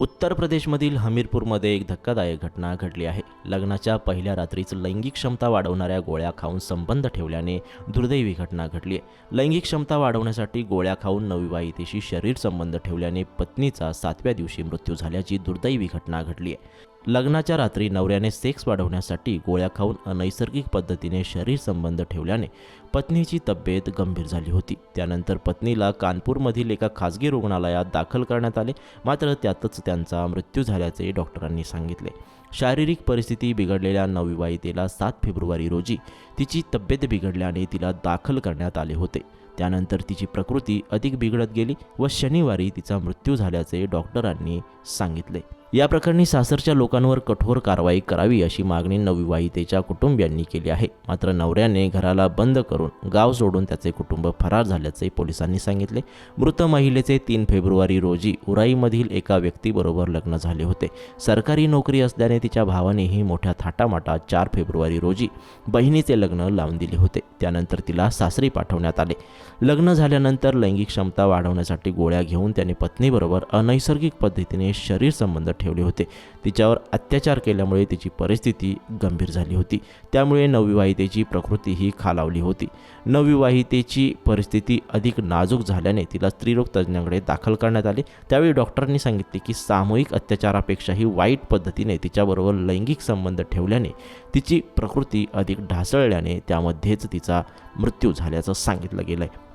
उत्तर प्रदेशमधील हमीरपूरमध्ये एक धक्कादायक घटना घडली आहे. लग्नाच्या पहिल्या रात्रीच लैंगिक क्षमता वाढवणाऱ्या गोळ्या खाऊन संबंध ठेवल्याने दुर्दैवी घटना घडली आहे. लैंगिक क्षमता वाढवण्यासाठी गोळ्या खाऊन नवविवाहितेशी शरीर संबंध ठेवल्याने पत्नीचा सातव्या दिवशी मृत्यू झाल्याची दुर्दैवी घटना घडली आहे. लग्नाच्या रात्री नवऱ्याने सेक्स वाढवण्यासाठी गोळ्या खाऊन अनैसर्गिक पद्धतीने शरीर संबंध ठेवल्याने पत्नीची तब्येत गंभीर झाली होती. त्यानंतर पत्नीला कानपूरमधील एका खासगी रुग्णालयात दाखल करण्यात आले. मात्र त्यातच त्यांचा मृत्यू झाल्याचे डॉक्टरांनी सांगितले. शारीरिक परिस्थिती बिघडलेल्या नवविवाहितेला सात फेब्रुवारी रोजी तिची तब्येत बिघडल्याने तिला दाखल करण्यात आले होते. त्यानंतर तिची प्रकृती अधिक बिघडत गेली व शनिवारी तिचा मृत्यू झाल्याचे डॉक्टरांनी सांगितले. या प्रकरणी सासरच्या लोकांवर कठोर कारवाई करावी अशी मागणी नवविवाहितेच्या कुटुंबियांनी केली आहे. मात्र नवऱ्याने घराला बंद करून गाव सोडून त्याचे कुटुंब फरार झाल्याचे पोलिसांनी सांगितले. मृत महिलेचे तीन फेब्रुवारी रोजी उराईमधील एका व्यक्तीबरोबर लग्न झाले होते. सरकारी नोकरी असल्याने तिच्या भावानेही मोठ्या थाटामाटात चार फेब्रुवारी रोजी बहिणीचे लग्न लावून दिले होते. त्यानंतर तिला सासरी पाठवण्यात आले. लग्न झाल्यानंतर लैंगिक क्षमता वाढवण्यासाठी गोळ्या घेऊन त्याने पत्नीबरोबर अनैसर्गिक पद्धतीने शरीर संबंध ठेवले होते. तिच्यावर अत्याचार केल्यामुळे तिची परिस्थिती गंभीर झाली होती. त्यामुळे नवविवाहितेची प्रकृती ही खालावली होती. नवविवाहितेची परिस्थिती अधिक नाजूक झाल्याने तिला स्त्रीरोग तज्ज्ञांकडे दाखल करण्यात आले. त्यावेळी डॉक्टरांनी सांगितले की सामूहिक अत्याचारापेक्षाही वाईट पद्धतीने तिच्याबरोबर लैंगिक संबंध ठेवल्याने तिची प्रकृती अधिक ढासळल्याने त्यामध्येच तिचा मृत्यू झाल्याचं सांगितलं गेलं आहे